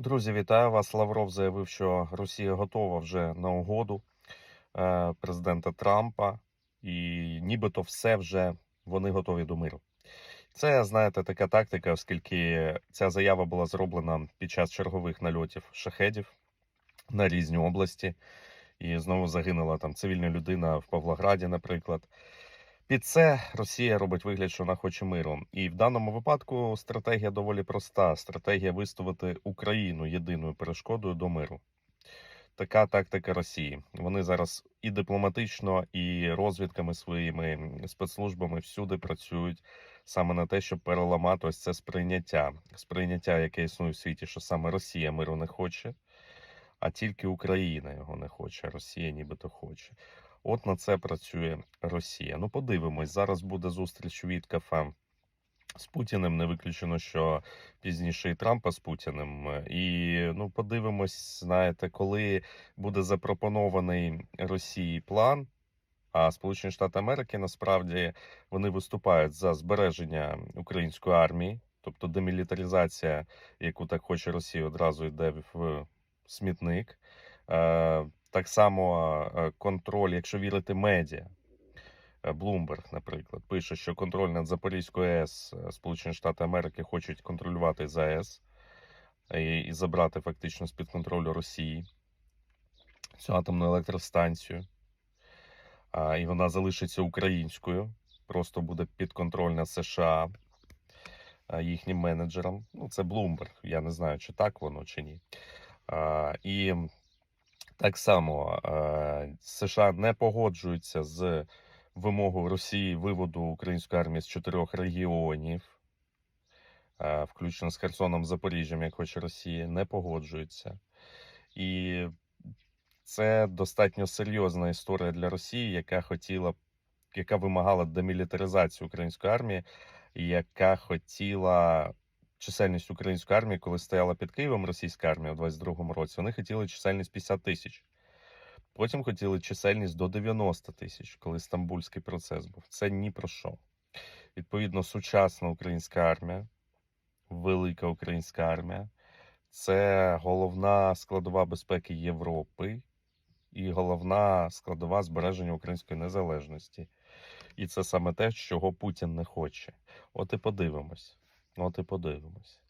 Друзі, вітаю вас. Лавров заявив, що Росія готова вже на угоду е, президента Трампа, і нібито все вже вони готові до миру. Це, знаєте, така тактика, оскільки ця заява була зроблена під час чергових нальотів шахедів на різні області, і знову загинула там цивільна людина в Павлограді, наприклад. Під це Росія робить вигляд, що вона хоче миру. І в даному випадку стратегія доволі проста: стратегія виставити Україну єдиною перешкодою до миру. Така тактика Росії. Вони зараз і дипломатично, і розвідками своїми спецслужбами всюди працюють саме на те, щоб переламати ось це сприйняття. Сприйняття, яке існує в світі, що саме Росія миру не хоче, а тільки Україна його не хоче, Росія нібито хоче. От на це працює Росія. Ну, подивимось. Зараз буде зустріч від кафе з Путіним. Не виключено, що пізніше і Трампа з Путіним. І ну, подивимось, знаєте, коли буде запропонований Росії план. А Сполучені Штати Америки насправді вони виступають за збереження української армії, тобто демілітаризація, яку так хоче Росія, одразу йде в смітник. Е, Так само е, контроль, якщо вірити медіа. Е, Bloomberg, наприклад, пише, що контроль над Запорізькою АЕС е, Сполучені Штати Америки хочуть контролювати з АЕС і, забрати фактично з під контролю Росії цю атомну електростанцію. А, і вона залишиться українською, просто буде підконтрольна США їхнім менеджерам. Ну, це Bloomberg. Я не знаю, чи так воно, чи ні. А, і так само США не погоджуються з вимогою Росії виводу української армії з чотирьох регіонів, включно з Херсоном Запоріжжям, як хоче Росія, не погоджуються. І це достатньо серйозна історія для Росії, яка хотіла, яка вимагала демілітаризації української армії, яка хотіла чисельність української армії, коли стояла під Києвом російська армія у 22-му році. Вони хотіли чисельність 50 тисяч. Потім хотіли чисельність до 90 тисяч, коли стамбульський процес був. Це ні про що. Відповідно, сучасна українська армія, велика українська армія це головна складова безпеки Європи і головна складова збереження української незалежності. І це саме те, чого Путін не хоче. От і подивимось. От і подивимось.